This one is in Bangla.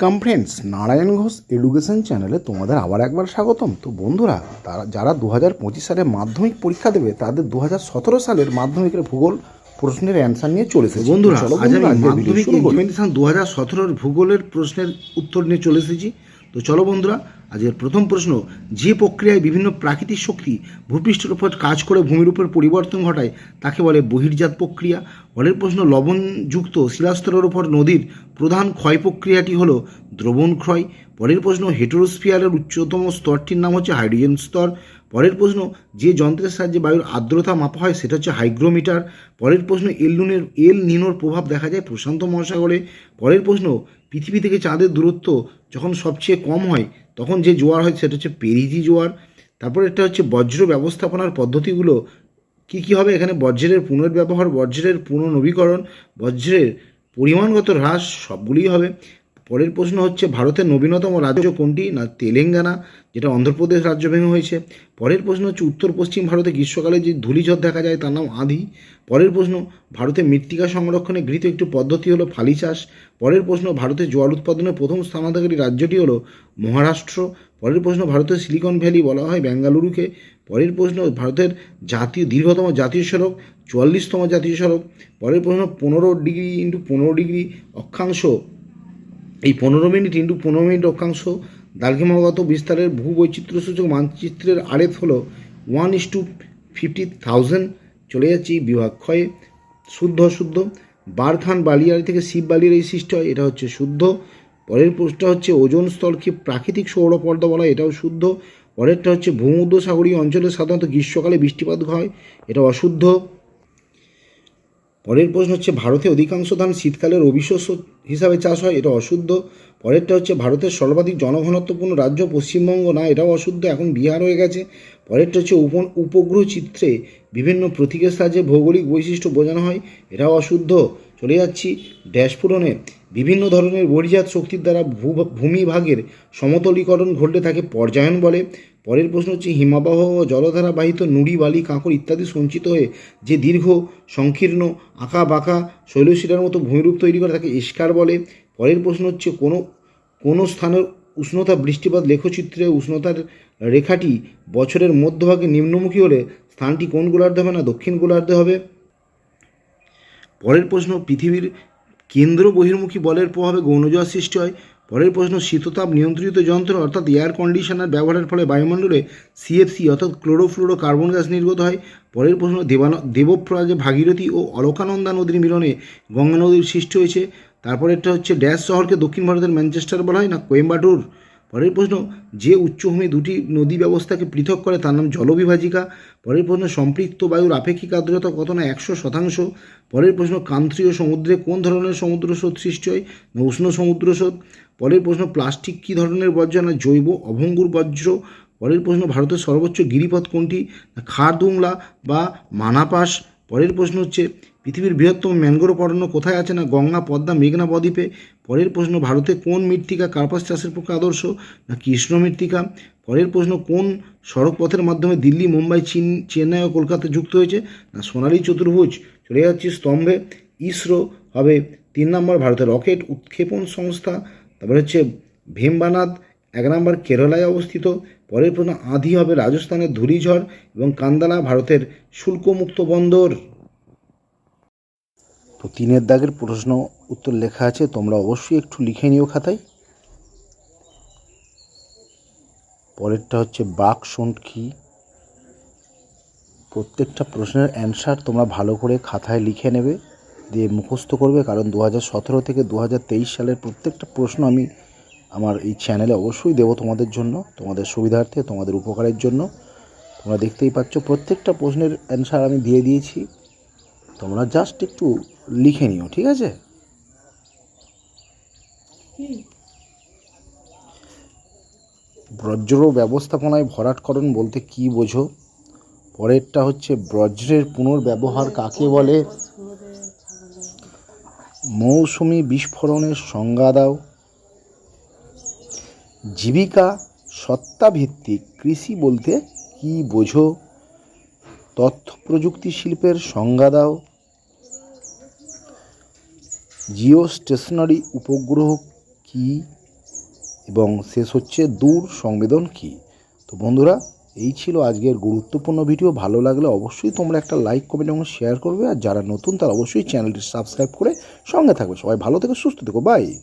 Welcome friends Narayan Ghosh education চ্যানেলে তোমাদের আবার একবার স্বাগতম। তো বন্ধুরা তারা যারা দু হাজার পঁচিশ সালে মাধ্যমিক পরীক্ষা দেবে তাদের দু হাজার সতেরো সালের মাধ্যমিকের ভূগোল প্রশ্নের অ্যান্সার নিয়ে চলে এসেছে। বন্ধুরা আজ আমি মাধ্যমিক দু হাজার সতেরোর ভূগোলের প্রশ্নের উত্তর নিয়ে চলে এসেছি। তো চলো বন্ধুরা আজকের প্রথম প্রশ্ন, যে প্রক্রিয়ায় বিভিন্ন প্রাকৃতিক শক্তি ভূপৃষ্ঠের উপর কাজ করে ভূমির উপর পরিবর্তন ঘটায়, তাকে বলে বহির্জাত প্রক্রিয়া। পরের প্রশ্ন, লবণযুক্ত শিলাস্তরের উপর নদীর প্রধান ক্ষয় প্রক্রিয়াটি হলো দ্রবণ ক্ষয়। পরের প্রশ্ন, হেটেরোস্ফিয়ারের উচ্চতম স্তরটির নাম হচ্ছে হাইড্রোজেন স্তর। পরের প্রশ্ন, যে যন্ত্রের সাহায্যে বায়ুর আর্দ্রতা মাপা হয় সেটা হচ্ছে হাইগ্রোমিটার। পরের প্রশ্ন, এল নুনের, এল নিনোর প্রভাব দেখা যায় প্রশান্ত মহাসাগরে। পরের প্রশ্ন, পৃথিবী থেকে চাঁদের দূরত্ব যখন সবচেয়ে কম হয় তখন যে জোয়ার হয় সেটা হচ্ছে পেরিজি জোয়ার। তারপর এটা হচ্ছে বজ্র ব্যবস্থাপনার পদ্ধতিগুলো কি কি হবে? এখানে বজ্রের পুনর্ব্যবহার, বজ্রের পুনর্নবীকরণ, বজ্রের পরিমাণগত হ্রাস সবগুলিই হবে। পরের প্রশ্ন হচ্ছে, ভারতের নবীনতম রাজ্য কোনটি? না, তেলেঙ্গানা, যেটা অন্ধ্রপ্রদেশ রাজ্য ভেঙে হয়েছে। পরের প্রশ্ন হচ্ছে, উত্তর পশ্চিম ভারতে গ্রীষ্মকালে যে ধূলিঝড় দেখা যায় তার নাম আঁধি। পরের প্রশ্ন, ভারতে মৃত্তিকা সংরক্ষণে গৃহীত একটি পদ্ধতি হলো ফালি চাষ। পরের প্রশ্ন, ভারতে জল উৎপাদনের প্রথম স্থানাধিকারী রাজ্যটি হলো মহারাষ্ট্র। পরের প্রশ্ন, ভারতের সিলিকন ভ্যালি বলা হয় বেঙ্গালুরুকে। পরের প্রশ্ন, ভারতের জাতীয়, দীর্ঘতম জাতীয় সড়ক, চুয়াল্লিশতম জাতীয় সড়ক। পরের প্রশ্ন, পনেরো ডিগ্রি ইন্টু পনেরো ডিগ্রি অক্ষাংশ এই পনেরো মিনিট ইন্টু পনেরো মিনিট অক্ষাংশ দার্ঘিমাগত বিস্তারের ভূবৈচিত্র্যসূচক মানচিত্রের আরেফ হলো one is to fifty thousand চলে যাচ্ছি বিভাগ ক্ষয়ে। শুদ্ধ শুদ্ধ বারখান বালিয়ারি থেকে শিব এই সৃষ্টি হয়, এটা হচ্ছে শুদ্ধ। পরের প্রশ্নটা হচ্ছে ওজন স্তরকে প্রাকৃতিক সৌরপর্দা বলা এটাও শুদ্ধ। পরেরটা হচ্ছে ভূমধ্য সাগরীয় অঞ্চলে সাধারণত গ্রীষ্মকালে বৃষ্টিপাত হয়, এটা অশুদ্ধ। পরের প্রশ্ন হচ্ছে, ভারতে অধিকাংশ ধান শীতকালের অবিশস্য হিসাবে চাষ হয় এটা অশুদ্ধ। পরেরটা হচ্ছে, ভারতের সর্বাধিক জনঘনত্বপূর্ণ রাজ্য পশ্চিমবঙ্গ না, এটাও অশুদ্ধ, এখন বিহার হয়ে গেছে। পরেরটা হচ্ছে উপ উপগ্রহ চিত্রে বিভিন্ন প্রতীকের সাহায্যে ভৌগোলিক বৈশিষ্ট্য বোঝানো হয়, এটাও অশুদ্ধ। চলে যাচ্ছি ড্যাশ পূরণে। বিভিন্ন ধরনের বরিজাত শক্তির দ্বারা ভূমিভাগের সমতলীকরণ ঘটলে তাকে পর্যায়ন বলে। পরের প্রশ্ন হচ্ছে, হিমাবহ ও জলধারা বাহিত নুড়ি, বালি, কাঁকড় ইত্যাদি সঞ্চিত হয়ে যে দীর্ঘ, সংকীর্ণ আঁকা বাঁকা শৈলশিলার মতো ভূমিরূপ তৈরি করে তাকে এস্কার বলে। পরের প্রশ্ন হচ্ছে, কোনো কোনো স্থানের উষ্ণতা বৃষ্টিপাত লেখচিত্রে উষ্ণতার রেখাটি বছরের মধ্যভাগে নিম্নমুখী হলে স্থানটি কোন গোলার্ধে হবে না, দক্ষিণ গোলার্ধে হবে? পরের প্রশ্ন, পৃথিবীর কেন্দ্র বহির্মুখী বলের প্রভাবে গৌণজোয়ার সৃষ্টি হয়। পরের প্রশ্ন, শীততাপ নিয়ন্ত্রিত যন্ত্র অর্থাৎ এয়ার কন্ডিশনার ব্যবহারের ফলে বায়ুমণ্ডলে সিএফসি অর্থাৎ ক্লোরোফ্লোরো কার্বন গ্যাস নির্গত হয়। পরের প্রশ্ন, দেবান, দেবপ্রয়াগে ভাগীরথী ও অলকানন্দা নদীর মিলনে গঙ্গা নদীর সৃষ্টি হয়েছে। তারপরেরটা হচ্ছে, ড্যাশ শহরকে দক্ষিণ ভারতের ম্যানচেস্টার বলা হয় না, কোয়েম্বাটুর? পরের প্রশ্ন, যে উচ্চভূমি দুটি নদী ব্যবস্থাকে পৃথক করে তার নাম জলবিভাজিকা। পরের প্রশ্ন, সম্পৃক্ত বায়ুর আপেক্ষিক আর্দ্রতা কত না একশো শতাংশ? পরের প্রশ্ন, কান্ত্রীয় সমুদ্রে কোন ধরনের সমুদ্র স্রোত সৃষ্টি হয় না উষ্ণ সমুদ্র স্রোত? পরের প্রশ্ন, প্লাস্টিক কী ধরনের বর্জ্য না জৈব অভঙ্গুর বজ্র পরের প্রশ্ন, ভারতের সর্বোচ্চ গিরিপথ কোনটি? খারদুংলা বা মানাপাস পরের প্রশ্ন হচ্ছে, পৃথিবীর বৃহত্তম ম্যানগ্রোভ অরণ্য কোথায় আছে না গঙ্গা, পদ্মা, মেঘনা বদ্বীপে? পরের প্রশ্ন, ভারতে কোন মৃত্তিকা কার্পাস চাষের পক্ষে আদর্শ না কৃষ্ণ মৃত্তিকা? পরের প্রশ্ন, কোন সড়ক পথের মাধ্যমে দিল্লি, মুম্বাই, চীন, চেন্নাই ও কলকাতা যুক্ত হয়েছে? না, সোনালী চতুর্ভুজ। চলে যাচ্ছি স্তম্ভে। ইসরো হবে তিন নম্বর ভারতের রকেট উৎক্ষেপণ সংস্থা। তারপরে হচ্ছে ভীমবানাদ এক নম্বর কেরালায় অবস্থিত, পরের প্রশ্ন আধি হবে রাজস্থানের ধূলিঝড় এবং কান্দালা ভারতের শুল্কমুক্ত বন্দর। তো তিনের দাগের প্রশ্ন উত্তর লেখা আছে, তোমরা অবশ্যই একটু লিখে নিও খাতায়। পরেরটা হচ্ছে বাক শুন্ট কি? প্রত্যেকটা প্রশ্নের অ্যান্সার তোমরা ভালো করে খাতায় লিখে নেবে, দিয়ে মুখস্থ করবে, কারণ দু হাজার সতেরো থেকে দু হাজার তেইশ সালের প্রত্যেকটা প্রশ্ন আমি আমার এই চ্যানেলে অবশ্যই দেবো তোমাদের জন্য, তোমাদের সুবিধার্থে, তোমাদের উপকারের জন্য। তোমরা দেখতেই পাচ্ছ, প্রত্যেকটা প্রশ্নের অ্যান্সার আমি দিয়ে দিয়েছি। তোমরা জাস্ট একটু লিখে নিও, ঠিক আছে? বজ্র ব্যবস্থাপনায় ভরাটকরণ বলতে কি বোঝো? পরেরটা হচ্ছে বজ্রের পুনর্ব্যবহার কাকে বলে? মৌসুমি বিস্ফোরণের সংজ্ঞা দাও। জীবিকা সত্তাভিত্তিক কৃষি বলতে কি বোঝো? তথ্য প্রযুক্তি শিল্পের সংজ্ঞা দাও। জিও স্টেশনারি উপগ্রহ কি? এবং শেষ হচ্ছে দূর সংবেদন কি? তো বন্ধুরা, এই ছিল আজকের গুরুত্বপূর্ণ ভিডিও। ভালো লাগলে অবশ্যই তোমরা একটা লাইক, কমেন্ট এবং শেয়ার করবে। আর যারা নতুন, তারা অবশ্যই চ্যানেলটি সাবস্ক্রাইব করে সঙ্গে থাকবে। সবাই ভালো থেকো, সুস্থ থেকো। বাই।